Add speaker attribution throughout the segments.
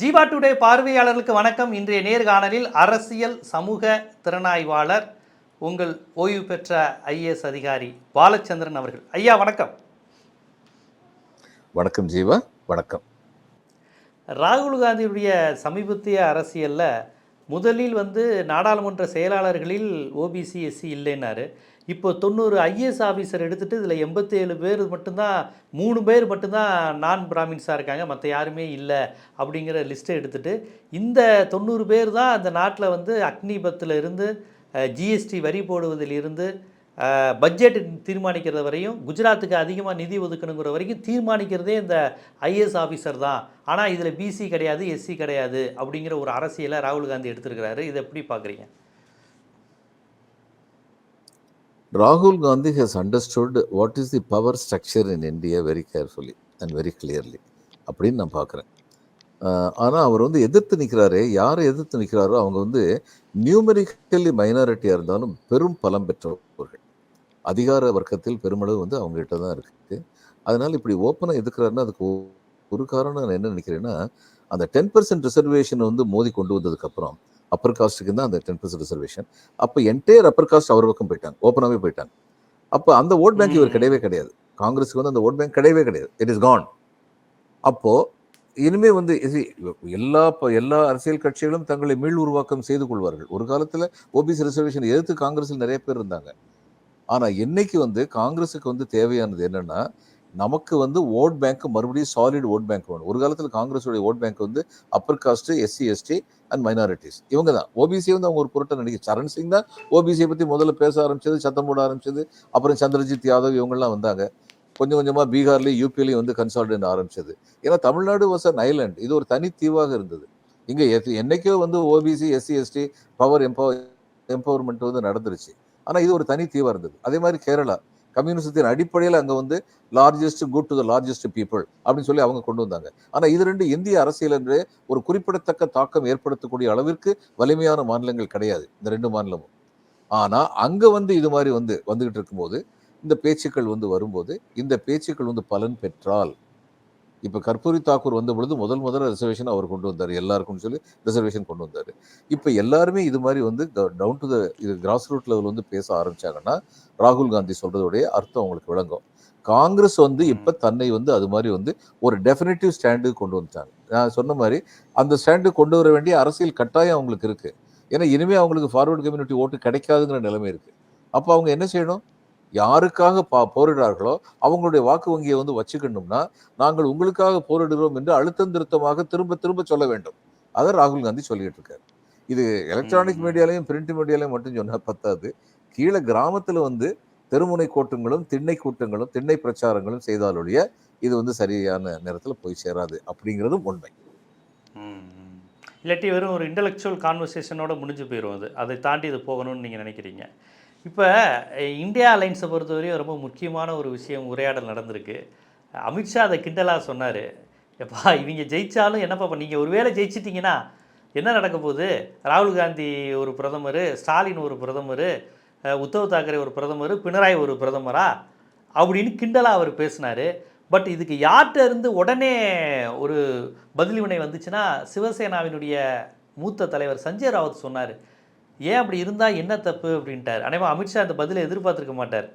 Speaker 1: Jeeva today பார்வையாளர்களுக்கு வணக்கம் இன்றைய நேர்காணலில் அரசியல் சமூக திறனாய்வாளர் உங்கள் ஓய்வு பெற்ற ஐஏஎஸ் அதிகாரி பாலச்சந்திரன் அவர்கள் ஐயா வணக்கம்
Speaker 2: வணக்கம் ஜீவா வணக்கம்
Speaker 1: ராகுல் காந்தியுடைய சமீபத்திய அரசியலில் முதலில் வந்து நாடாளுமன்ற செயலாளர்களில் ஓபிசிஎஸ்சி இல்லைன்னாரு இப்போ தொண்ணூறு ஐஏஎஸ் ஆஃபீஸர் எடுத்துகிட்டு இதில் எண்பத்தேழு பேர் மட்டும்தான் மூணு பேர் மட்டும்தான் நான் பிராமின்ஸாக இருக்காங்க மற்ற யாருமே இல்லை அப்படிங்கிற லிஸ்ட்டை எடுத்துகிட்டு இந்த தொண்ணூறு பேர் தான் அந்த நாட்டில் வந்து அக்னிபத்தில் இருந்து ஜிஎஸ்டி வரி போடுவதிலிருந்து பட்ஜெட் தீர்மானிக்கிறது வரையும் குஜராத்துக்கு அதிகமாக நிதி ஒதுக்கணுங்கிற வரைக்கும் தீர்மானிக்கிறதே இந்த ஐஏஎஸ் ஆஃபீஸர் தான் ஆனால் இதில் பிசி கிடையாது எஸ்சி கிடையாது அப்படிங்கிற ஒரு அரசியலை ராகுல் காந்தி எடுத்துருக்கிறாரு இதை எப்படி பார்க்குறீங்க
Speaker 2: ராகுல் Gandhi has understood what is the power structure in India very carefully and very clearly அப்படின்னு நான் பார்க்குறேன் ஆனால் அவர் வந்து எதிர்த்து நிற்கிறாரு யார் எதிர்த்து நிற்கிறாரோ அவங்க வந்து நியூமெரிக்கலி மைனாரிட்டியாக இருந்தாலும் பெரும் பலம் பெற்றவர்கள் அதிகார வர்க்கத்தில் பெருமளவு வந்து அவங்ககிட்ட தான் இருக்குது அதனால் இப்படி ஓப்பனாக எதிர்க்கிறாருன்னா அதுக்கு ஒரு காரணம் நான் என்ன நினைக்கிறேன்னா அந்த டென் பர்சன்ட் ரிசர்வேஷன் வந்து மோதி கொண்டு வந்ததுக்கப்புறம் அப்பர் காஸ்ட்டுக்கு தான் அந்த டென் பர்சன்ட் ரிசர்வேஷன் அப்போ என்டையர் அப்பர் காஸ்ட் அவர் பக்கம் போயிட்டாங்க ஓப்பனாகவே போயிட்டாங்க அப்போ அந்த ஓட் பேங்க் இவர் கிடையவே கிடையாது காங்கிரஸுக்கு வந்து அந்த ஓட் பேங்க் கிடையவே கிடையாது இட் இஸ் கான் அப்போது இனிமேல் வந்து எல்லா எல்லா அரசியல் கட்சிகளும் தங்களை மீள் உருவாக்கம் செய்து கொள்வார்கள் ஒரு காலத்தில் ஓபிசி ரிசர்வேஷன் எதிர்த்து காங்கிரஸில் நிறைய பேர் இருந்தாங்க ஆனால் இன்னைக்கு வந்து காங்கிரஸுக்கு வந்து தேவையானது என்னென்னா நமக்கு வந்து ஓட் பேங்க் மறுபடியும் சாலிட் ஓட் பேங்க் வேணும் ஒரு காலத்தில் காங்கிரஸோடைய ஓட் பேங்க் வந்து upper caste SC ST and minorities இவங்க தான் ஓபிசி வந்து அவங்க ஒரு பொருட்டை நடிக்க சரண் சிங் தான் ஓபிசியை பற்றி முதல்ல பேச ஆரம்பிச்சது சத்தம் போட ஆரம்பிச்சது அப்புறம் சந்திரஜித் யாதவ் இவங்கெல்லாம் வந்தாங்க கொஞ்சம் கொஞ்சமாக பீகார்லேயும் யூபிலையும் வந்து கன்சால்டன்ட் ஆரம்பிச்சது ஏன்னா தமிழ்நாடு வாஸ் அன் ஐலண்ட் இது ஒரு தனி தீவாக இருந்தது இங்கே என்னைக்கோ வந்து OBC SC ST power empower empowerment வந்து நடந்துருச்சு ஆனால் இது ஒரு தனி தீவாக இருந்தது அதே மாதிரி கேரளா கம்யூனிசத்தின் அடிப்படையில் அங்கே வந்து largest good to the largest people அப்படின்னு சொல்லி அவங்க கொண்டு வந்தாங்க ஆனால் இது ரெண்டு இந்திய அரசியல் என்று ஒரு குறிப்பிடத்தக்க தாக்கம் ஏற்படுத்தக்கூடிய அளவிற்கு வலிமையான மாநிலங்கள் கிடையாது இந்த ரெண்டு மாநிலமும் ஆனால் அங்கே வந்து இது மாதிரி வந்து வந்துகிட்டு இருக்கும்போது இந்த பேச்சுக்கள் வந்து வரும்போது இந்த பேச்சுக்கள் வந்து பலன் பெற்றால் இப்போ கற்பூரி தாக்கூர் வந்த பொழுது முதல் முதல்ல ரிசர்வேஷன் அவர் கொண்டு வந்தார் எல்லாருக்கும்னு சொல்லி ரிசர்வேஷன் கொண்டு வந்தார் இப்போ எல்லாருமே இது மாதிரி வந்து டவுன் டு த இது கிராஸ் ரூட் லெவல் வந்து பேச ஆரம்பித்தாங்கன்னா ராகுல் காந்தி சொல்கிறதுடைய அர்த்தம் அவங்களுக்கு விளங்கும் காங்கிரஸ் வந்து இப்போ தன்னை வந்து அது மாதிரி வந்து ஒரு டெஃபினேட்டிவ் ஸ்டாண்டு கொண்டு வந்துட்டாங்க நான் சொன்ன மாதிரி அந்த ஸ்டாண்டு கொண்டு வர வேண்டிய அரசியல் கட்டாயம் அவங்களுக்கு இருக்குது ஏன்னா இனிமேல் அவங்களுக்கு ஃபார்வர்டு கம்யூனிட்டி ஓட்டு கிடைக்காதுங்கிற நிலைமை இருக்குது அப்போ அவங்க என்ன செய்யணும் யாருக்காக பா போரிடுறார்களோ அவங்களுடைய வாக்கு வங்கியை வந்து வச்சுக்கணும்னா நாங்கள் உங்களுக்காக போரிடுகிறோம் என்று அழுத்தம் திருத்தமாக திரும்ப திரும்ப சொல்ல வேண்டும் அதை ராகுல் காந்தி சொல்லிட்டு இருக்காரு இது எலக்ட்ரானிக் மீடியாலையும் பிரிண்ட் மீடியாலையும் மட்டும் சொன்னால் பத்தாது கீழே கிராமத்தில் வந்து தெருமுனை கூட்டங்களும் திண்ணை கூட்டங்களும் திண்ணை பிரச்சாரங்களும் செய்தாலொழிய இது வந்து சரியான நேரத்தில் போய் சேராது அப்படிங்கிறதும் உண்மை
Speaker 1: இல்லாட்டி வெறும் ஒரு இன்டலெக்சுவல் கான்வர்சேஷனோட முடிஞ்சு போயிடும் அது அதை தாண்டி இது போகணும்னு நீங்கள் நினைக்கிறீங்க இப்போ இந்தியா அலைன்ஸை பொறுத்தவரையும் ரொம்ப முக்கியமான ஒரு விஷயம் உரையாடல் நடந்திருக்கு அமித்ஷா அதை கிண்டலாக சொன்னார் எப்பா இவங்க ஜெயித்தாலும் என்னப்பா நீங்கள் ஒருவேளை ஜெயிச்சிட்டிங்கன்னா என்ன நடக்க போகுது ராகுல் காந்தி ஒரு பிரதமர் ஸ்டாலின் ஒரு பிரதமர் உத்தவ் தாக்கரே ஒரு பிரதமர் பினராயி ஒரு பிரதமரா அப்படின்னு கிண்டலாக அவர் பேசினார் பட் இதுக்கு யார்கிட்ட இருந்து உடனே ஒரு பதில்வினை வந்துச்சுன்னா சிவசேனாவினுடைய மூத்த தலைவர் சஞ்சய் ராவத் சொன்னார் ஏன் அப்படி இருந்தால் என்ன தப்பு அப்படின்ட்டார் அனைவா அமித்ஷா அந்த பதிலை எதிர்பார்த்துருக்க மாட்டார்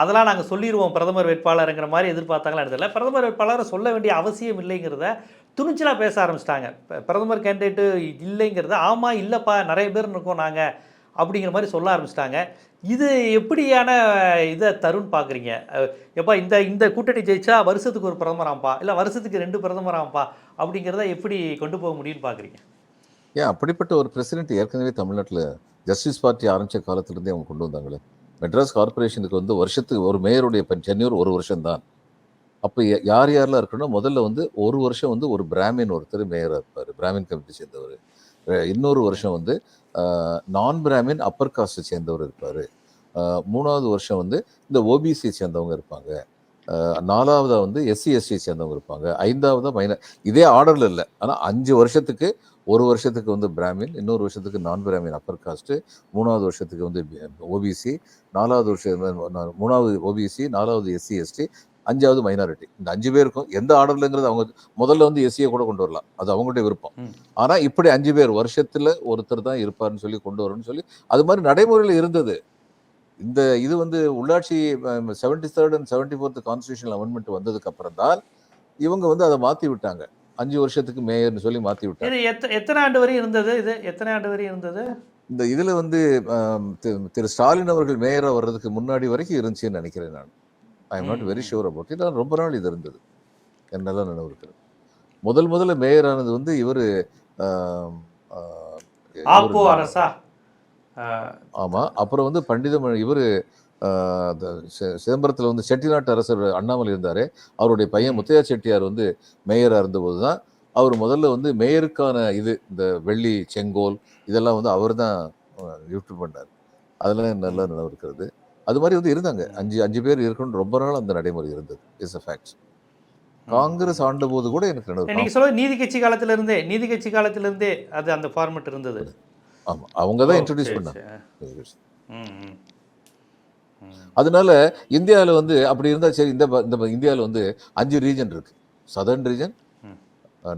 Speaker 1: அதெல்லாம் நாங்கள் சொல்லிடுவோம் பிரதமர் வேட்பாளருங்கிற மாதிரி எதிர்பார்த்தாங்களா தெரியல பிரதமர் வேட்பாளரை சொல்ல வேண்டிய அவசியம் இல்லைங்கிறத துணிச்சலாக பேச ஆரம்பிச்சிட்டாங்க பிரதமர் கேண்டிடேட்டு இல்லைங்கிறத ஆமாம் இல்லைப்பா நிறைய பேர் இருக்கோம் நாங்கள் அப்படிங்கிற மாதிரி சொல்ல ஆரம்பிச்சிட்டாங்க இது எப்படியான இதை தருண் பார்க்குறீங்க எப்பா இந்த இந்த கூட்டணி ஜெயிச்சா வருஷத்துக்கு ஒரு பிரதமராம்ப்பா இல்லை வருஷத்துக்கு ரெண்டு பிரதமராம்ப்பா அப்படிங்கிறத எப்படி கொண்டு போக முடியும்னு பார்க்குறீங்க
Speaker 2: ஏன் அப்படிப்பட்ட ஒரு பிரசிடென்ட் ஏற்கனவே தமிழ்நாட்டில் ஜஸ்டிஸ் பார்ட்டி ஆரம்பித்த காலத்துலேருந்தே அவங்க கொண்டு வந்தாங்களே மெட்ராஸ் கார்பரேஷனுக்கு வந்து வருஷத்துக்கு ஒரு மேயருடைய சென்னியூர் ஒரு வருஷம்தான் அப்போ யார் யாரெல்லாம் இருக்கணும் முதல்ல வந்து ஒரு வருஷம் வந்து ஒரு பிராமின் ஒருத்தர் மேயராக இருப்பார் பிராமின் கமிட்டி சேர்ந்தவர் இன்னொரு வருஷம் வந்து நான் பிராமின் அப்பர் காஸ்ட்டை சேர்ந்தவர் இருப்பார் மூணாவது வருஷம் வந்து இந்த ஓபிசியை சேர்ந்தவங்க இருப்பாங்க நாலாவதாக வந்து எஸ்சி எஸ்டியை சேர்ந்தவங்க இருப்பாங்க ஐந்தாவதாக மைனர் இதே ஆர்டரில் இல்லை ஆனால் அஞ்சு வருஷத்துக்கு ஒரு வருஷத்துக்கு வந்து பிராமின் இன்னொரு வருஷத்துக்கு நான் பிராமின் அப்பர் காஸ்ட்டு மூணாவது வருஷத்துக்கு வந்து ஓபிசி நாலாவது வருஷம் மூணாவது ஓபிசி நாலாவது எஸ்சி எஸ்டி அஞ்சாவது மைனாரிட்டி இந்த அஞ்சு பேருக்கும் எந்த ஆர்டர்லங்கிறது அவங்க முதல்ல வந்து எஸ்சியை கூட கொண்டு வரலாம் அது அவங்களுடைய விருப்பம் ஆனால் இப்படி அஞ்சு பேர் வருஷத்தில் ஒருத்தர் தான் இருப்பார்னு சொல்லி கொண்டு வரணும்னு சொல்லி அது மாதிரி நடைமுறையில் இருந்தது இந்த இது வந்து உள்ளாட்சி seventy third and seventy fourth constitution amendment வந்ததுக்கு அப்புறம் தான் இவங்க வந்து அதை மாற்றி விட்டாங்க அஞ்சு வருஷத்துக்கு மேயர்னு சொல்லி மாற்றி விட்டார்
Speaker 1: இது எத்தனை ஆண்டு வரையும் இருந்தது இது எத்தனை ஆண்டு வரையும் இருந்தது
Speaker 2: இந்த இதில் வந்து திரு ஸ்டாலின் அவர்கள் மேயராக வர்றதுக்கு முன்னாடி வரைக்கும் இருந்துச்சுன்னு நினைக்கிறேன் நான் I am not very sure about இதான் ரொம்ப நாள் இது இருந்தது என்னெல்லாம் நினைவு இருக்குது முதல் முதல்ல மேயரானது வந்து இவர் ஆமாம் அப்புறம் வந்து பண்டிதமணி இவர் அந்த சிதம்பரத்தில் வந்து செட்டிநாட்டு அரசர் அண்ணாமலை இருந்தார் அவருடைய பையன் முத்தையா செட்டியார் வந்து மேயராக இருந்தபோது தான் அவர் முதல்ல வந்து மேயருக்கான இது இந்த வெள்ளி செங்கோல் இதெல்லாம் வந்து அவர் தான் கிஃப்ட் பண்ணார் அதெல்லாம் நல்லா நினைவு இருக்கிறது அது மாதிரி வந்து இருந்தாங்க அஞ்சு அஞ்சு பேர் இருக்கணும்னு ரொம்ப நாள் அந்த நடைமுறை இருந்தது இஸ் அ ஃபேக்ட் காங்கிரஸ் ஆண்ட போது கூட எனக்கு
Speaker 1: நினைவு நீங்கள் சொல்ல நீதி கட்சி காலத்திலிருந்தே நீதி கட்சி காலத்திலிருந்தே அது அந்த ஃபார்மெட் இருந்தது
Speaker 2: ஆமாம் அவங்க தான் இன்ட்ரடியூஸ் பண்ணாங்க அதனால இந்தியாவில் வந்து அப்படி இருந்தால் சரி இந்த இந்த இந்தியாவில் வந்து அஞ்சு ரீஜன் இருக்கு southern region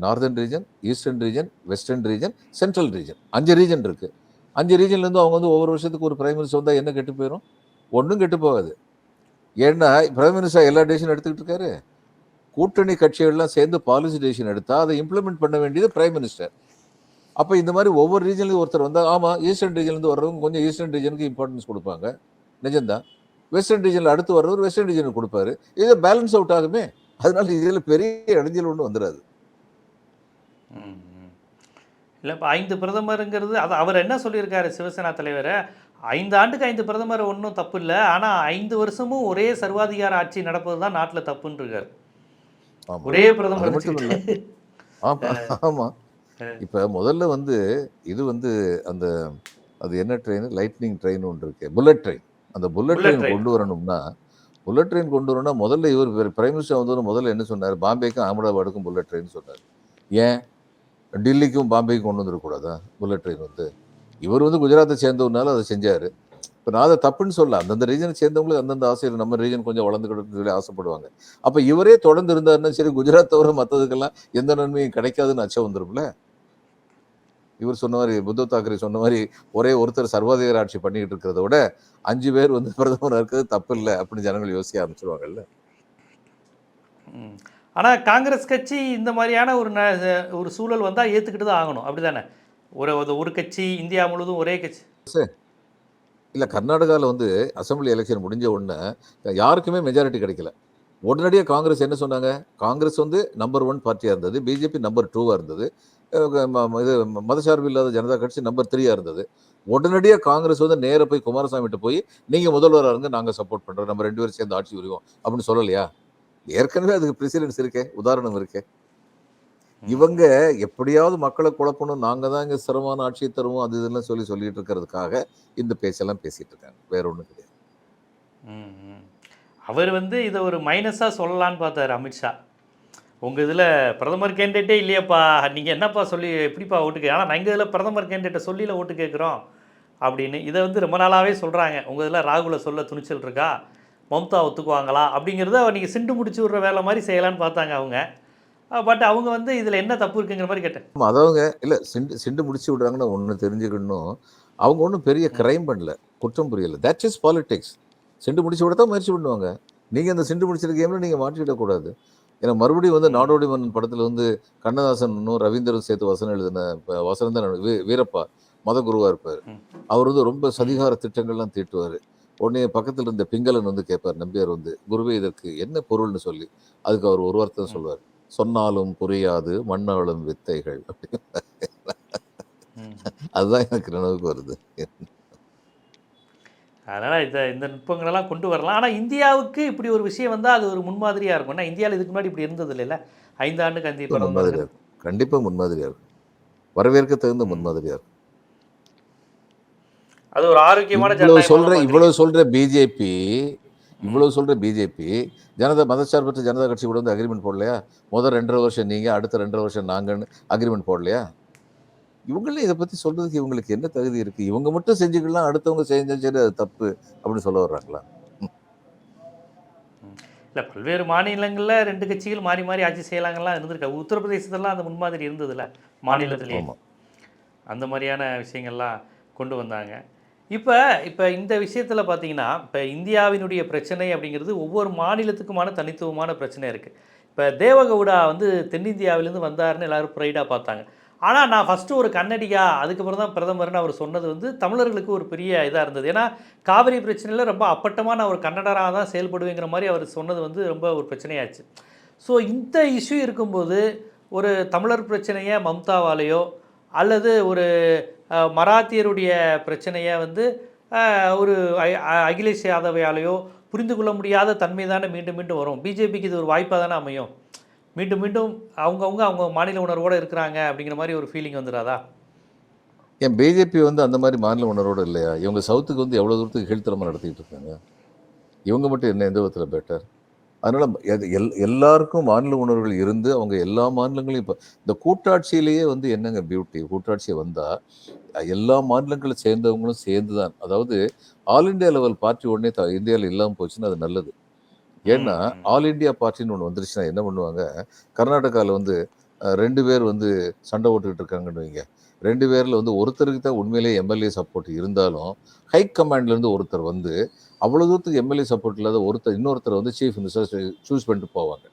Speaker 2: northern region eastern region western region central region அஞ்சு ரீஜன் இருக்கு அஞ்சு ரீஜன்லேருந்து அவங்க வந்து ஒவ்வொரு வருஷத்துக்கு ஒரு பிரைம் மினிஸ்டர் வந்தால் என்ன கெட்டு போயிடும் ஒன்றும் கெட்டு போகாது ஏன்னா பிரைம் மினிஸ்டர் எல்லா டேஷனும் எடுத்துக்கிட்டு இருக்காரு கூட்டணி கட்சிகள்லாம் சேர்ந்து பாலிசி டேஷன் எடுத்தால் அதை இம்ப்ளிமெண்ட் பண்ண வேண்டியது பிரைம் மினிஸ்டர் அப்போ இந்த மாதிரி ஒவ்வொரு ரீஜன்லேயும் ஒருத்தர் வந்தால் ஆமாம் ஈஸ்டர்ன் ரீஜன்லேருந்து வர்றவங்க கொஞ்சம் ஈஸ்டர்ன் ரீஜனுக்கு இம்பார்ட்டன்ஸ் கொடுப்பாங்க நிஜம்தான் வெஸ்டர்ன் ரீஜனில் அடுத்து வர்றவர் வெஸ்டர்ன் ரீஜனுக்கு கொடுப்பாரு இது பேலன்ஸ் அவுட் ஆகுமே அதனால இதில் பெரிய இடைஞ்சல் ஒன்று வந்துடாது
Speaker 1: இல்லை இப்போ ஐந்து பிரதமருங்கிறது அது அவர் என்ன சொல்லியிருக்காரு சிவசேனா தலைவர் ஐந்து ஆண்டுக்கு ஐந்து பிரதமர் ஒன்றும் தப்பு இல்லை ஆனால் ஐந்து வருஷமும் ஒரே சர்வாதிகார ஆட்சி நடப்பது தான் நாட்டில் தப்புன்றிருக்காரு ஒரே பிரதமர் மட்டும் இல்லை
Speaker 2: ஆமாம் ஆமாம் இப்போ முதல்ல வந்து இது வந்து அந்த அது என்ன ட்ரெயின் லைட்னிங் ட்ரெயின் ஒன்று இருக்கு புல்லட் ட்ரெயின் அந்த புல்லட் ட்ரெயின் கொண்டு வரணும்னா புல்லட் ட்ரெயின் கொண்டு வரணும்னா முதல்ல இவர் பிரைம் மினிஸ்டர் வந்து முதல்ல என்ன சொன்னார் பாம்பேக்கும் அகமதாபாடுக்கும் புல்லட் ட்ரெயின் சொன்னார் ஏன் டெல்லிக்கும் பாம்பேக்கும் கொண்டு வந்துடக்கூடாதா புல்லட் ட்ரெயின் வந்து இவர் வந்து குஜராத்தை சேர்ந்தவனால அதை செஞ்சார் இப்போ நான் அதை தப்புன்னு சொல்ல அந்தந்த ரீஜனை சேர்ந்தவங்களுக்கு அந்தந்த ஆசையில் நம்ம ரீஜன் கொஞ்சம் வளர்ந்துக்கிட்டு சொல்லி ஆசைப்படுவாங்க அப்போ இவரே தொடர்ந்து இருந்தாருன்னா சரி குஜராத் தவிர மற்றதுக்கெல்லாம் எந்த நன்மையும் கிடைக்காதுன்னு அச்சம் வந்துடும்ல இவர் சொன்ன மாதிரி புத்தவ் தாக்கரே சொன்ன மாதிரி ஒரே ஒருத்தர் சர்வாதிகார ஆட்சி பண்ணிக்கிட்டு இருக்கிறத விட அஞ்சு பேர் வந்து பிரதமர் இருக்கிறது தப்பு இல்லை அப்படின்னு ஜனங்கள் யோசிக்க ஆரம்பிச்சிருவாங்கல்ல
Speaker 1: ஆனால் காங்கிரஸ் கட்சி இந்த மாதிரியான ஒரு ந ஒரு சூழல் வந்தால் ஏற்றுக்கிட்டு தான் ஆகணும் அப்படி தானே ஒரு ஒரு கட்சி இந்தியா முழுவதும் ஒரே கட்சி
Speaker 2: இல்லை கர்நாடகாவில் வந்து அசம்பிளி எலெக்ஷன் முடிஞ்ச உடனே யாருக்குமே மெஜாரிட்டி கிடைக்கல உடனடியாக காங்கிரஸ் என்ன சொன்னாங்க காங்கிரஸ் வந்து நம்பர் ஒன் பார்ட்டியாக இருந்தது பிஜேபி நம்பர் டூவாக இருந்தது இது மதசார்பு இல்லாத ஜனதா கட்சி நம்பர் த்ரீயாக இருந்தது உடனடியாக காங்கிரஸ் வந்து நேராக போய் குமாரசாமிகிட்ட போய் நீங்கள் முதல்வராக இருங்க நாங்கள் சப்போர்ட் பண்ணுறோம் நம்ம ரெண்டு பேரும் சேர்ந்து ஆட்சி உரிவோம் அப்படின்னு சொல்லலையா ஏற்கனவே அதுக்கு பிரசிடென்ஸ் இருக்கே உதாரணம் இருக்கே இவங்க எப்படியாவது மக்களை குழப்பணும் நாங்கள் தான் இங்கே சிரமமான ஆட்சியை தருவோம் அது இதெல்லாம் சொல்லி சொல்லிட்டு இருக்கிறதுக்காக இந்த பேச்செல்லாம் பேசிட்டு இருக்காங்க வேற ஒன்றும் கிடையாது
Speaker 1: அவர் வந்து இதை ஒரு மைனஸாக சொல்லலான்னு பார்த்தாரு அமித்ஷா உங்கள் இதில் பிரதமர் கேண்டிடேட்டே இல்லையாப்பா நீங்கள் என்னப்பா சொல்லி எப்படிப்பா ஓட்டு கே ஆனால் நாங்கள் இதில் பிரதமர் கேண்டிடேட்டை சொல்லியில் ஓட்டு கேட்குறோம் அப்படின்னு இதை வந்து ரொம்ப நாளாகவே சொல்கிறாங்க உங்கள் இதில் ராகுல சொல்ல துணிச்சல் இருக்கா மம்தா ஒத்துக்குவாங்களா அப்படிங்கிறத அவர் நீங்கள் சிண்டு முடிச்சு விடுற வேலை மாதிரி செய்யலான்னு பார்த்தாங்க அவங்க பட் அவங்க வந்து இதில் என்ன தப்பு இருக்குங்கிற மாதிரி கேட்டேன்
Speaker 2: அதவங்க இல்லை சிண்டு சிண்டு முடிச்சு விடுறாங்கன்னு ஒன்று தெரிஞ்சுக்கணும் அவங்க ஒன்றும் பெரிய கிரைம் பண்ணல குற்றம் புரியல தட் இஸ் பாலிடிக்ஸ் சிண்டு முடிச்சு விட தான் முயற்சி பண்ணுவாங்க நீங்கள் அந்த சிண்டு முடிச்சிருக்க கேமில் நீங்கள் மாற்றிவிடக்கூடாது ஏன்னா மறுபடியும் வந்து நாடோடி மன்னன் படத்தில் வந்து கண்ணதாசன் ரவீந்திரன் சேர்த்து வசனம் எழுதின வசனம் தான் வீரப்பா மத குருவாக இருப்பார் அவர் வந்து ரொம்ப சதிகார திட்டங்கள்லாம் தீட்டுவார் உடனே பக்கத்தில் இருந்த பிங்களன் வந்து கேட்பார் நம்பியார் வந்து குருவே இதற்கு என்ன பொருள்னு சொல்லி அதுக்கு அவர் ஒரு வார்த்தை சொல்வார் சொன்னாலும் புரியாது மண்ணாளும் வித்தைகள் அப்படின்னு அதுதான் எனக்கு நினைவுக்கு வருது
Speaker 1: அதனால் இதை இந்த நுட்பங்களெல்லாம் கொண்டு வரலாம் ஆனால் இந்தியாவுக்கு இப்படி ஒரு விஷயம் வந்தால் அது ஒரு முன்மாதிரியாக இருக்கும் ஏன்னா இந்தியாவில் இதுக்கு முன்னாடி இப்படி இருந்தது இல்லைல்ல ஐந்தாண்டு கந்தி
Speaker 2: முன்மாதிரியாக இருக்கும் கண்டிப்பாக முன்மாதிரியாக இருக்கும் வரவேற்க தகுந்த முன்மாதிரியாக இருக்கும்
Speaker 1: அது ஒரு ஆரோக்கியமான
Speaker 2: இவ்வளவு சொல்ற இவ்வளவு சொல்ற பிஜேபி இவ்வளவு சொல்ற பிஜேபி ஜனதா மதச்சார்பற்ற ஜனதா கட்சி கூட வந்து அக்ரிமெண்ட் போடலையா முதல் ரெண்டரை வருஷம் நீங்க அடுத்த ரெண்டரை வருஷம் நாங்கன்னு அக்ரிமெண்ட் போடலையா இவங்களே இதை பற்றி சொல்கிறதுக்கு இவங்களுக்கு என்ன தகுதி இருக்குது இவங்க மட்டும் செஞ்சுக்கலாம் அடுத்தவங்க செஞ்ச சரி அது தப்பு அப்படின்னு சொல்ல வர்றாங்களா
Speaker 1: இல்லை பல்வேறு மாநிலங்களில் ரெண்டு கட்சிகள் மாறி மாறி ஆட்சி செய்யலாங்கலாம் இருந்திருக்கு உத்தரப்பிரதேசத்தெல்லாம் அந்த முன்மாதிரி இருந்ததுல மாநிலத்திலேயே அந்த மாதிரியான விஷயங்கள்லாம் கொண்டு வந்தாங்க இப்போ இப்போ இந்த விஷயத்தில் பார்த்தீங்கன்னா இப்போ இந்தியாவினுடைய பிரச்சனை அப்படிங்கிறது ஒவ்வொரு மாநிலத்துக்குமான தனித்துவமான பிரச்சனை இருக்குது இப்போ தேவகவுடா வந்து தென்னிந்தியாவிலேருந்து வந்தாருன்னு எல்லோரும் ப்ரைடாக பார்த்தாங்க ஆனால் நான் ஃபஸ்ட்டு ஒரு கன்னடியா அதுக்கப்புறம் தான் பிரதமர்னு அவர் சொன்னது வந்து தமிழர்களுக்கு ஒரு பெரிய இதாக இருந்தது ஏன்னா காவிரி பிரச்சனையில் ரொம்ப அப்பட்டமாக நான் ஒரு கன்னடராக தான் செயல்படுவேங்கிற மாதிரி அவர் சொன்னது வந்து ரொம்ப ஒரு பிரச்சனையாச்சு ஸோ இந்த இஷ்யூ இருக்கும்போது ஒரு தமிழர் பிரச்சனையை மம்தாவாலேயோ அல்லது ஒரு மராத்தியருடைய பிரச்சனையை வந்து ஒரு அகிலேஷ் யாதவையாலேயோ புரிந்து கொள்ள முடியாத தன்மை தானே மீண்டும் மீண்டும் வரும் பிஜேபிக்கு இது ஒரு வாய்ப்பாக தானே அமையும் மீண்டும் மீண்டும் அவங்கவுங்க அவங்க மாநில உணர்வோடு இருக்கிறாங்க அப்படிங்கிற மாதிரி ஒரு ஃபீலிங் வந்துடாதா
Speaker 2: ஏன் பிஜேபி வந்து அந்த மாதிரி மாநில உணர்வோடு இல்லையா இவங்க சவுத்துக்கு வந்து எவ்வளோ தூரத்துக்கு கீழ்த்தரமாக நடத்திக்கிட்டு இருக்காங்க இவங்க மட்டும் என்ன எந்த விதத்தில் பெட்டர் அதனால் எல் எல்லாருக்கும் மாநில உணர்வுகள் இருந்து அவங்க எல்லா மாநிலங்களையும் இப்போ இந்த கூட்டாட்சியிலேயே வந்து என்னங்க பியூட்டி கூட்டாட்சி வந்தால் எல்லா மாநிலங்களை சேர்ந்தவங்களும் சேர்ந்து தான் அதாவது ஆல் இண்டியா லெவல் பார்ட்டி உடனே த இந்தியாவில் இல்லாமல் போச்சுன்னா அது நல்லது ஏன்னா ஆல் இண்டியா பார்ட்டின்னு ஒன்று வந்துருச்சுன்னா என்ன பண்ணுவாங்க கர்நாடகாவில் வந்து ரெண்டு பேர் வந்து சண்டை ஓட்டுக்கிட்டு இருக்காங்கன்னு வைங்க ரெண்டு பேரில் வந்து ஒருத்தருக்கு தான் உண்மையிலேயே எம்எல்ஏ சப்போர்ட் இருந்தாலும் ஹை கமாண்ட்லேருந்து ஒருத்தர் வந்து அவ்வளோ தூரத்துக்கு எம்எல்ஏ சப்போர்ட் இல்லாத ஒருத்தர் இன்னொருத்தர் வந்து சீஃப் மினிஸ்டர் சூஸ் பண்ணிட்டு போவாங்க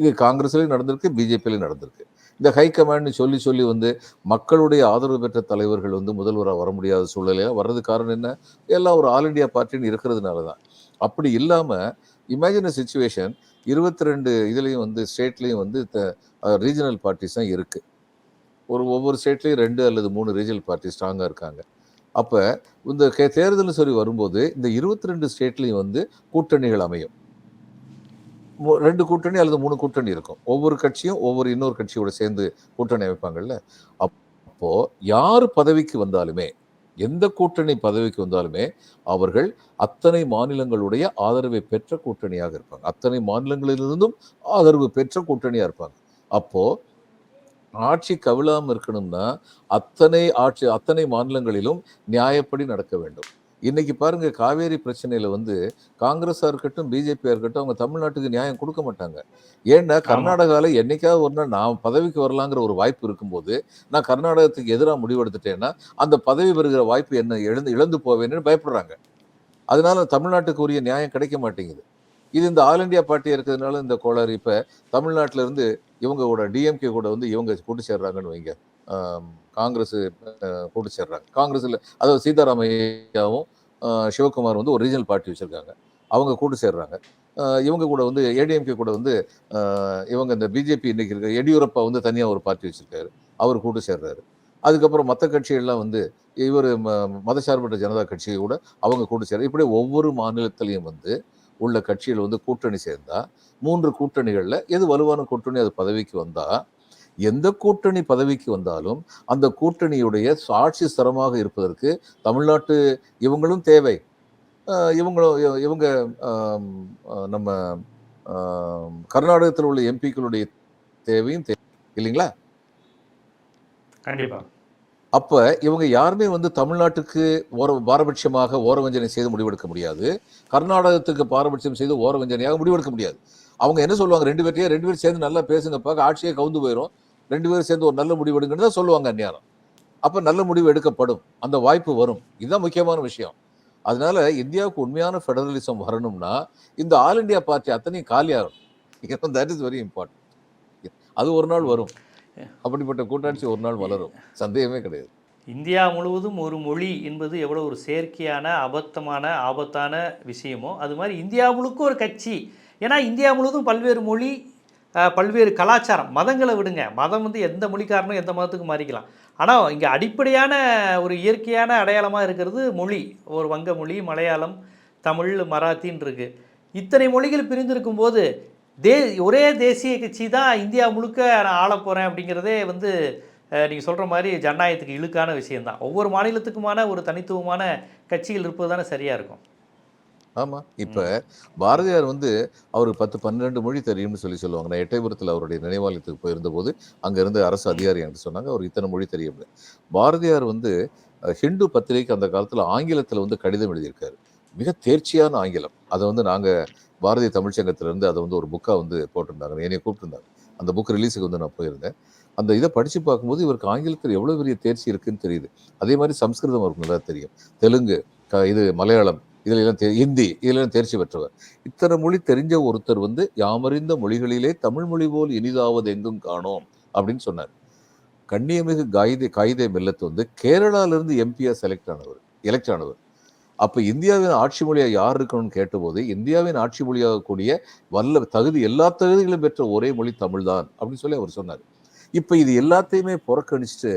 Speaker 2: இது காங்கிரஸ்லேயும் நடந்திருக்கு பிஜேபிலையும் நடந்திருக்கு இந்த ஹை கமாண்ட் சொல்லி சொல்லி வந்து மக்களுடைய ஆதரவு பெற்ற தலைவர்கள் வந்து முதல்வராக வர முடியாத சூழ்நிலையாக வர்றது காரணம் என்ன எல்லாம் ஒரு ஆல் இண்டியா பார்ட்டின்னு இருக்கிறதுனால தான் அப்படி இல்லாமல் இமேஜின சுச்சுவேஷன் இருபத்தி ரெண்டு இதுலேயும் வந்து ஸ்டேட்லேயும் வந்து ரீஜனல் பார்ட்டிஸ் தான் இருக்குது ஒரு ஒவ்வொரு ஸ்டேட்லேயும் ரெண்டு அல்லது மூணு ரீஜனல் பார்ட்டி ஸ்ட்ராங்காக இருக்காங்க அப்போ இந்த கே தேர்தல் சொல்லி வரும்போது இந்த இருபத்தி ரெண்டு ஸ்டேட்லேயும் வந்து கூட்டணிகள் அமையும் ரெண்டு கூட்டணி அல்லது மூணு கூட்டணி இருக்கும் ஒவ்வொரு கட்சியும் ஒவ்வொரு இன்னொரு கட்சியோட சேர்ந்து கூட்டணி அமைப்பாங்கல்ல அப்போது யார் பதவிக்கு வந்தாலுமே எந்த கூட்டணி பதவிக்கு வந்தாலுமே அவர்கள் அத்தனை மாநிலங்களுடைய ஆதரவை பெற்ற கூட்டணியாக இருப்பாங்க அத்தனை மாநிலங்களிலிருந்தும் ஆதரவு பெற்ற கூட்டணியாக இருப்பாங்க அப்போது ஆட்சி கவிழாமல் இருக்கணும்னா அத்தனை ஆட்சி அத்தனை மாநிலங்களிலும் நியாயப்படி நடக்க வேண்டும் இன்னைக்கு பாருங்க காவேரி பிரச்சனையில வந்து காங்கிரஸா இருக்கட்டும் பிஜேபியா இருக்கட்டும் அவங்க தமிழ்நாட்டுக்கு நியாயம் கொடுக்க மாட்டாங்க ஏன்னா கர்நாடகாவில் என்னைக்காவது ஒரு நாள் நான் பதவிக்கு வரலாங்கிற ஒரு வாய்ப்பு இருக்கும்போது நான் கர்நாடகத்துக்கு எதிராக முடிவெடுத்துட்டேன்னா அந்த பதவி பெறுகிற வாய்ப்பு என்ன இழந்து இழந்து போவேன்னு பயப்படுறாங்க அதனால தமிழ்நாட்டுக்கு உரிய நியாயம் கிடைக்க மாட்டேங்குது இது இந்த ஆல் இண்டியா பார்ட்டி இருக்கிறதுனால இந்த கோளாறு இப்போ தமிழ்நாட்டிலேருந்து இவங்க கூட டிஎம்கே கூட வந்து இவங்க கூட்டு சேர்றாங்கன்னு வைங்க காங்கிரஸ் கூட்டு சேர்றாங்க காங்கிரஸில் அதாவது சீதாராமையாவும் சிவகுமார் வந்து ஒரு ரீஜனல் பார்ட்டி வச்சுருக்காங்க அவங்க கூட்டு சேர்றாங்க இவங்க கூட வந்து ஏடிஎம்கே கூட வந்து இவங்க இந்த பிஜேபி இன்றைக்கி இருக்க எடியூரப்பா வந்து தனியாக ஒரு பார்ட்டி வச்சுருக்காரு அவர் கூட்டு சேர்றாரு அதுக்கப்புறம் மற்ற கட்சிகள்லாம் வந்து இவர் மதசார்பற்ற ஜனதா கட்சியை கூட அவங்க கூட்டு சேர்றாரு இப்படி ஒவ்வொரு மாநிலத்திலையும் வந்து உள்ள கட்சிகள் வந்து கூட்டணி சேர்ந்தால் மூன்று கூட்டணிகளில் எது வலுவான கூட்டணி அது பதவிக்கு வந்தால் எந்த கூட்டணி பதவிக்கு வந்தாலும் அந்த கூட்டணியுடைய சாட்சி சரமாக இருப்பதற்கு தமிழ்நாட்டு இவங்களும் தேவை இவங்களும் இவங்க நம்ம கர்நாடகத்தில் உள்ள எம்பிக்களுடைய தேவையும் தேவை இல்லைங்களா அப்ப இவங்க யாருமே வந்து தமிழ்நாட்டுக்கு ஓர பாரபட்சமாக ஓரவஞ்சனை செய்து முடிவெடுக்க முடியாது கர்நாடகத்துக்கு பாரபட்சம் செய்து ஓரவஞ்சனையாக முடிவெடுக்க முடியாது அவங்க என்ன சொல்லுவாங்க ரெண்டு பேர்ட்டையும் ரெண்டு பேரும் சேர்ந்து நல்லா பேசுங்கப்பா ஆட்சியே கவுந்து போயிடும் ரெண்டு பேரும் சேர்ந்து ஒரு நல்ல முடிவு எடுங்கன்னு தான் சொல்லுவாங்க அந்நேரம் அப்போ நல்ல முடிவு எடுக்கப்படும் அந்த வாய்ப்பு வரும் இதுதான் முக்கியமான விஷயம் அதனால இந்தியாவுக்கு உண்மையான ஃபெடரலிசம் வரணும்னா இந்த ஆல் இண்டியா பார்ட்டி அத்தனையும் காலியாகும் தட் இஸ் வெரி இம்பார்ட்டன்ட் அது ஒரு நாள் வரும் அப்படிப்பட்ட கூட்டாட்சி ஒரு நாள் வளரும் சந்தேகமே கிடையாது
Speaker 1: இந்தியா முழுவதும் ஒரு மொழி என்பது எவ்வளோ ஒரு செயற்கையான அபத்தமான ஆபத்தான விஷயமோ அது மாதிரி இந்தியா முழுக்க ஒரு கட்சி ஏன்னா இந்தியா முழுவதும் பல்வேறு மொழி பல்வேறு கலாச்சாரம் மதங்களை விடுங்க மதம் வந்து எந்த மொழிக்காரனும் எந்த மதத்துக்கு மாறிக்கலாம் ஆனால் இங்கே அடிப்படையான ஒரு இயற்கையான அடையாளமாக இருக்கிறது மொழி ஒரு வங்க மொழி மலையாளம் தமிழ் மராத்தின்னு இருக்குது இத்தனை மொழிகள் பிரிந்திருக்கும் போது தே ஒரே தேசிய கட்சி தான் இந்தியா முழுக்க நான் ஆள போகிறேன் அப்படிங்கிறதே வந்து நீங்கள் சொல்கிற மாதிரி ஜனநாயகத்துக்கு இழுக்கான விஷயந்தான் ஒவ்வொரு மாநிலத்துக்குமான ஒரு தனித்துவமான கட்சிகள் இருப்பது தானே சரியாக இருக்கும்
Speaker 2: ஆமாம் இப்போ பாரதியார் வந்து அவருக்கு பத்து பன்னிரெண்டு மொழி தெரியும்னு சொல்லி சொல்லுவாங்க நான் எட்டயபுரத்தில் அவருடைய நினைவாலயத்துக்கு போயிருந்தபோது அங்கே இருந்த அரசு அதிகாரி என்று சொன்னாங்க அவர் இத்தனை மொழி தெரியும் பாரதியார் வந்து ஹிந்து பத்திரிகை அந்த காலத்தில் ஆங்கிலத்தில் வந்து கடிதம் எழுதியிருக்காரு மிக தேர்ச்சியான ஆங்கிலம் அதை வந்து நாங்கள் பாரதிய தமிழ் இருந்து அதை வந்து ஒரு புக்காக வந்து போட்டிருந்தாங்க என்னையை கூப்பிட்டுருந்தாங்க அந்த புக் ரிலீஸுக்கு வந்து நான் போயிருந்தேன் அந்த இதை படித்து பார்க்கும்போது இவருக்கு ஆங்கிலத்தில் எவ்வளோ பெரிய தேர்ச்சி இருக்குன்னு தெரியுது அதே மாதிரி சம்ஸ்கிருதம் அவருக்கு நல்லா தெரியும் தெலுங்கு க இது மலையாளம் இதில் தெ ஹிந்தி இதிலெல்லாம் தேர்ச்சி பெற்றவர் இத்தனை மொழி தெரிஞ்ச ஒருத்தர் வந்து யாமறிந்த மொழிகளிலே தமிழ் மொழி போல் இனிதாவது எங்கும் காணோம் அப்படின்னு சொன்னார் கண்ணியமிகு காயிதே காயிதை மெல்லத்து வந்து கேரளாவிலிருந்து எம்பியாக செலக்ட் ஆனவர் எலெக்ட் ஆனவர் அப்போ இந்தியாவின் ஆட்சி மொழியாக யார் இருக்கணும்னு கேட்டபோது இந்தியாவின் ஆட்சி மொழியாக கூடிய வல்ல தகுதி எல்லா தகுதிகளும் பெற்ற ஒரே மொழி தமிழ் தான் அப்படின்னு சொல்லி அவர் சொன்னார் இப்போ இது எல்லாத்தையுமே புறக்கணிச்சுட்டு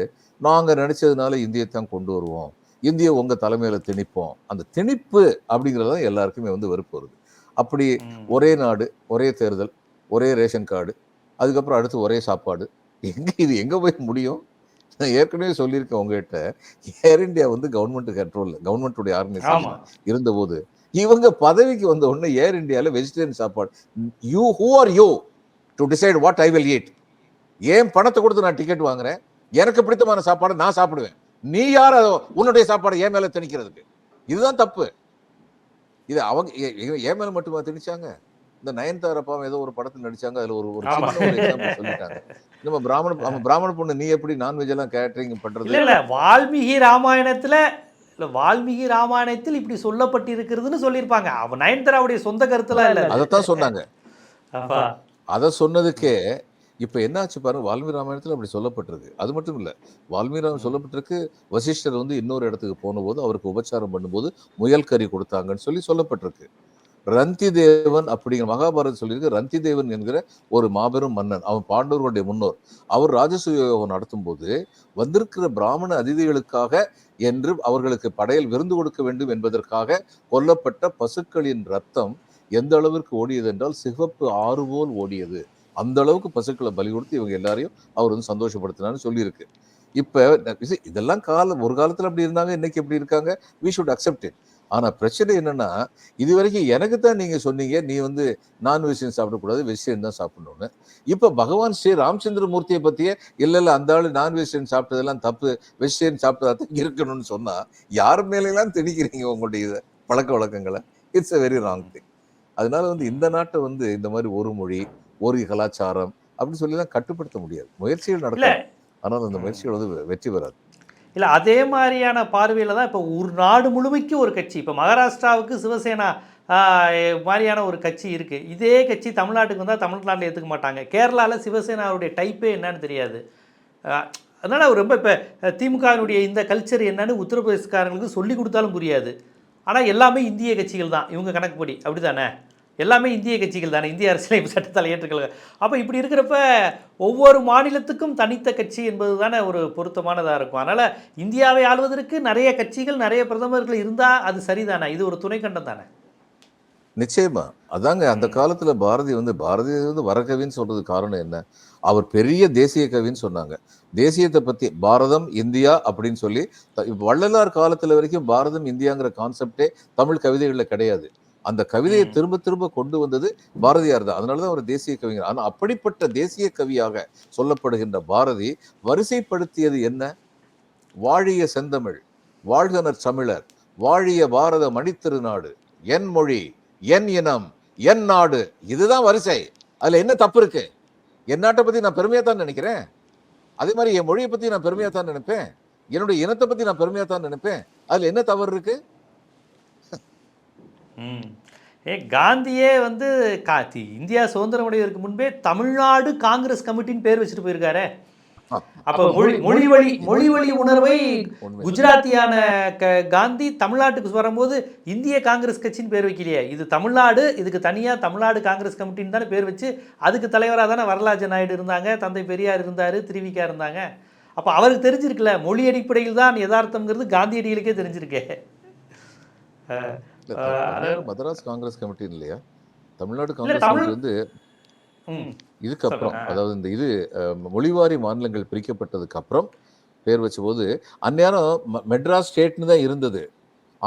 Speaker 2: நாங்கள் நினச்சதுனால இந்தியத்தான் கொண்டு வருவோம் இந்தியா உங்க தலைமையில திணிப்போம் அந்த திணிப்பு அப்படிங்கிறது தான் எல்லாருக்குமே வந்து வெறுப்பு வருது அப்படி ஒரே நாடு ஒரே தேர்தல் ஒரே ரேஷன் கார்டு அதுக்கப்புறம் அடுத்து ஒரே சாப்பாடு எங்கே இது எங்கே போய் முடியும் நான் ஏற்கனவே சொல்லியிருக்கேன் உங்ககிட்ட ஏர் இந்தியா வந்து கவர்மெண்ட் கண்ட்ரோல் கவர்மெண்ட்டுடைய ஆர்கனைசேஷன் இருந்தபோது இவங்க பதவிக்கு வந்த உடனே ஏர் இண்டியாவில் வெஜிடேரியன் சாப்பாடு you who are you to decide what I will eat ஏன் பணத்தை கொடுத்து நான் டிக்கெட் வாங்குறேன் எனக்கு பிடித்தமான சாப்பாடு நான் சாப்பிடுவேன் நீ யார் உன்னுடைய சாப்பாடு ஏன் மேலே திணிக்கிறதுக்கு இதுதான் தப்பு இது அவங்க ஏன் மேலே மட்டுமா திணிச்சாங்க இந்த நயன்தாரா பாவம் ஏதோ ஒரு படத்தில் நடிச்சாங்க அதுல ஒரு
Speaker 1: ஒரு சொல்லிட்டாங்க
Speaker 2: நம்ம பிராமண பிராமண பொண்ணு நீ எப்படி நான்வெஜ் எல்லாம் கேட்டரிங் பண்றது
Speaker 1: இல்ல வால்மீகி ராமாயணத்துல இல்ல வால்மீகி ராமாயணத்தில் இப்படி சொல்லப்பட்டிருக்கிறதுன்னு சொல்லியிருப்பாங்க அவன் நயன்தாராவுடைய சொந்த கருத்துல இல்ல
Speaker 2: அதைத்தான் சொன்னாங்க அதை சொன்னதுக்கே இப்போ என்னாச்சு பாருங்க வால்மீகி ராமாயணத்தில் அப்படி சொல்லப்பட்டிருக்கு அது மட்டும் இல்லை வால்மீகி சொல்லப்பட்டிருக்கு வசிஷ்டர் வந்து இன்னொரு இடத்துக்கு போனபோது அவருக்கு உபச்சாரம் பண்ணும்போது முயல் கறி கொடுத்தாங்கன்னு சொல்லி சொல்லப்பட்டிருக்கு ரந்தி தேவன் அப்படிங்கிற மகாபாரதம் சொல்லியிருக்கு ரந்தி தேவன் என்கிற ஒரு மாபெரும் மன்னன் அவன் பாண்டவர்களுடைய முன்னோர் அவர் ராஜசூயோகம் நடத்தும் போது வந்திருக்கிற பிராமண அதிதிகளுக்காக என்று அவர்களுக்கு படையில் விருந்து கொடுக்க வேண்டும் என்பதற்காக கொல்லப்பட்ட பசுக்களின் ரத்தம் எந்த அளவிற்கு ஓடியது என்றால் சிவப்பு ஆறு போல் ஓடியது அந்த அளவுக்கு பசுக்களை பலி கொடுத்து இவங்க எல்லாரையும் அவர் வந்து சந்தோஷப்படுத்தினான்னு சொல்லியிருக்கு இப்போ இதெல்லாம் காலம் ஒரு காலத்தில் அப்படி இருந்தாங்க இன்னைக்கு எப்படி இருக்காங்க வி ஷுட் அக்செப்ட் இட் ஆனால் பிரச்சனை என்னென்னா இது வரைக்கும் எனக்கு தான் நீங்கள் சொன்னீங்க நீ வந்து நான் வெஜியன் சாப்பிடக்கூடாது வெஜியன் தான் சாப்பிடணும்னு இப்போ பகவான் ஸ்ரீ ராமச்சந்திர மூர்த்தியை பற்றியே இல்லை இல்லை அந்த ஆள் நான் வெஜியன் சாப்பிட்டதெல்லாம் தப்பு வெஜியன் சாப்பிட்டதா தான் இருக்கணும்னு சொன்னால் யார் மேலெல்லாம் திணிக்கிறீங்க உங்களுடைய இதை பழக்க வழக்கங்களை it's a very wrong thing அதனால வந்து இந்த நாட்டை வந்து இந்த மாதிரி ஒரு மொழி ஓரிய கலாச்சாரம் அப்படின்னு சொல்லி தான் கட்டுப்படுத்த முடியாது முயற்சிகள் நடக்கும் ஆனால் அந்த முயற்சிகள் வந்து வெற்றி பெறாது
Speaker 1: இல்லை அதே மாதிரியான பார்வையில் தான் இப்போ ஒரு நாடு முழுமைக்கும் ஒரு கட்சி இப்போ மகாராஷ்டிராவுக்கு சிவசேனா மாதிரியான ஒரு கட்சி இருக்குது இதே கட்சி தமிழ்நாட்டுக்கு வந்தால் தமிழ்நாட்டில் ஏற்றுக்க மாட்டாங்க கேரளாவில் சிவசேனாவுடைய டைப்பே என்னன்னு தெரியாது அதனால் ரொம்ப இப்போ திமுகவினுடைய இந்த கல்ச்சர் என்னன்னு உத்தரப்பிரதேசக்காரங்களுக்கு சொல்லி கொடுத்தாலும் புரியாது ஆனால் எல்லாமே இந்திய கட்சிகள் தான் இவங்க கணக்குப்படி அப்படி தானே எல்லாமே இந்திய கட்சிகள் தானே இந்திய அரசியலமைப்பு சட்டத்தால் ஏற்றுக்கொள்க அப்போ இப்படி இருக்கிறப்ப ஒவ்வொரு மாநிலத்துக்கும் தனித்த கட்சி என்பது தானே ஒரு பொருத்தமானதாக இருக்கும் அதனால் இந்தியாவை ஆள்வதற்கு நிறைய கட்சிகள் நிறைய பிரதமர்கள் இருந்தால் அது சரிதானே இது ஒரு துணைக்கண்டம் தானே
Speaker 2: நிச்சயமா அதாங்க அந்த காலத்தில் பாரதி வந்து பாரதி வந்து வரகவின்னு சொல்றது காரணம் என்ன அவர் பெரிய தேசிய கவின்னு சொன்னாங்க தேசியத்தை பற்றி பாரதம் இந்தியா அப்படின்னு சொல்லி வள்ளலார் காலத்தில் வரைக்கும் பாரதம் இந்தியாங்கிற கான்செப்டே தமிழ் கவிதைகளில் கிடையாது அந்த கவிதையை திரும்ப திரும்ப கொண்டு வந்தது பாரதியார் தான் அதனால தான் அவர் தேசிய கவிஞர் ஆனால் அப்படிப்பட்ட தேசிய கவியாக சொல்லப்படுகின்ற பாரதி வரிசைப்படுத்தியது என்ன வாழிய செந்தமிழ் வாழ்கனர் தமிழர் வாழிய பாரத மணித்திருநாடு என் மொழி என் இனம் என் நாடு இதுதான் வரிசை அதில் என்ன தப்பு இருக்கு என் நாட்டை பற்றி நான் பெருமையாக தான் நினைக்கிறேன் அதே மாதிரி என் மொழியை பற்றி நான் பெருமையாக தான் நினைப்பேன் என்னுடைய இனத்தை பற்றி நான் பெருமையாக தான் நினைப்பேன் அதில் என்ன தவறு இருக்குது
Speaker 1: ஏ காந்தியே வந்து கா இந்தியா சுதந்திரம் அடைவதற்கு முன்பே தமிழ்நாடு காங்கிரஸ் கமிட்டின்னு பேர் வச்சுட்டு போயிருக்காரு அப்போ மொழி மொழி வழி மொழி வழி உணர்வை குஜராத்தியான காந்தி தமிழ்நாட்டுக்கு வரும்போது இந்திய காங்கிரஸ் கட்சின்னு பேர் வைக்கலையே இது தமிழ்நாடு இதுக்கு தனியாக தமிழ்நாடு காங்கிரஸ் கமிட்டின்னு தானே பேர் வச்சு அதுக்கு தலைவராக தானே வரலாஜ நாயுடு இருந்தாங்க தந்தை பெரியார் இருந்தார் திருவிக்கா இருந்தாங்க அப்போ அவருக்கு தெரிஞ்சிருக்கல மொழி அடிப்படையில் தான் யதார்த்தங்கிறது காந்தியடிகளுக்கே தெரிஞ்சிருக்கே
Speaker 2: மதராஸ் காங்கிரஸ் கமிட்டி இல்லையா தமிழ்நாடு காங்கிரஸ் கமிட்டி வந்து இதுக்கப்புறம் அதாவது இந்த இது மொழிவாரி மாநிலங்கள் பிரிக்கப்பட்டதுக்கு அப்புறம் பேர் வச்சபோது அந்நேரம் மெட்ராஸ் ஸ்டேட்னு தான் இருந்தது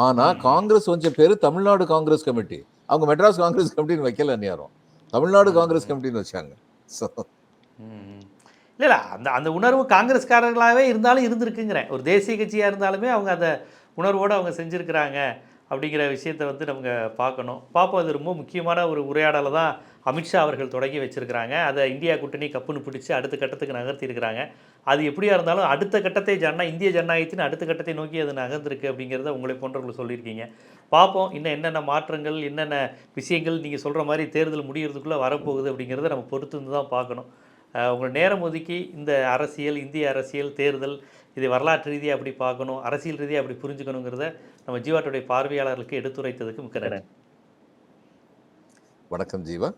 Speaker 2: ஆனால் காங்கிரஸ் வச்ச பேர் தமிழ்நாடு காங்கிரஸ் கமிட்டி அவங்க மெட்ராஸ் காங்கிரஸ் கமிட்டின்னு வைக்கல அந்நேரம் தமிழ்நாடு காங்கிரஸ் கமிட்டின்னு வச்சாங்க
Speaker 1: இல்லை இல்லை அந்த அந்த உணர்வு காங்கிரஸ்காரர்களாகவே இருந்தாலும் இருந்திருக்குங்கிறேன் ஒரு தேசிய கட்சியாக இருந்தாலுமே அவங்க அந்த உணர்வோடு அவங்க செஞ்சுருக்கிறாங்க அப்படிங்கிற விஷயத்தை வந்து நம்ம பார்க்கணும் பார்ப்போம் அது ரொம்ப முக்கியமான ஒரு உரையாடலை தான் அமித்ஷா அவர்கள் தொடங்கி வச்சுருக்கிறாங்க அதை இந்தியா கூட்டணி கப்புன்னு பிடிச்சி அடுத்த கட்டத்துக்கு நகர்த்தியிருக்கிறாங்க அது எப்படியா இருந்தாலும் அடுத்த கட்டத்தை ஜன்னா இந்திய ஜனநாயகத்தின் அடுத்த கட்டத்தை நோக்கி அது நகர்ந்துருக்கு அப்படிங்கிறத உங்களை போன்றவர்கள் சொல்லியிருக்கீங்க பார்ப்போம் இன்னும் என்னென்ன மாற்றங்கள் என்னென்ன விஷயங்கள் நீங்கள் சொல்கிற மாதிரி தேர்தல் முடிகிறதுக்குள்ளே வரப்போகுது அப்படிங்கிறத நம்ம பொறுத்து தான் பார்க்கணும் உங்கள் நேரம் ஒதுக்கி இந்த அரசியல் இந்திய அரசியல் தேர்தல் இதை வரலாற்று ரீதியாக அப்படி பார்க்கணும் அரசியல் ரீதியாக அப்படி புரிஞ்சுக்கணுங்கிறத நம்ம ஜீவாட்டுடைய பார்வையாளர்களுக்கு எடுத்துரைத்ததுக்கு மிக்க நன்றி
Speaker 2: வணக்கம் ஜீவா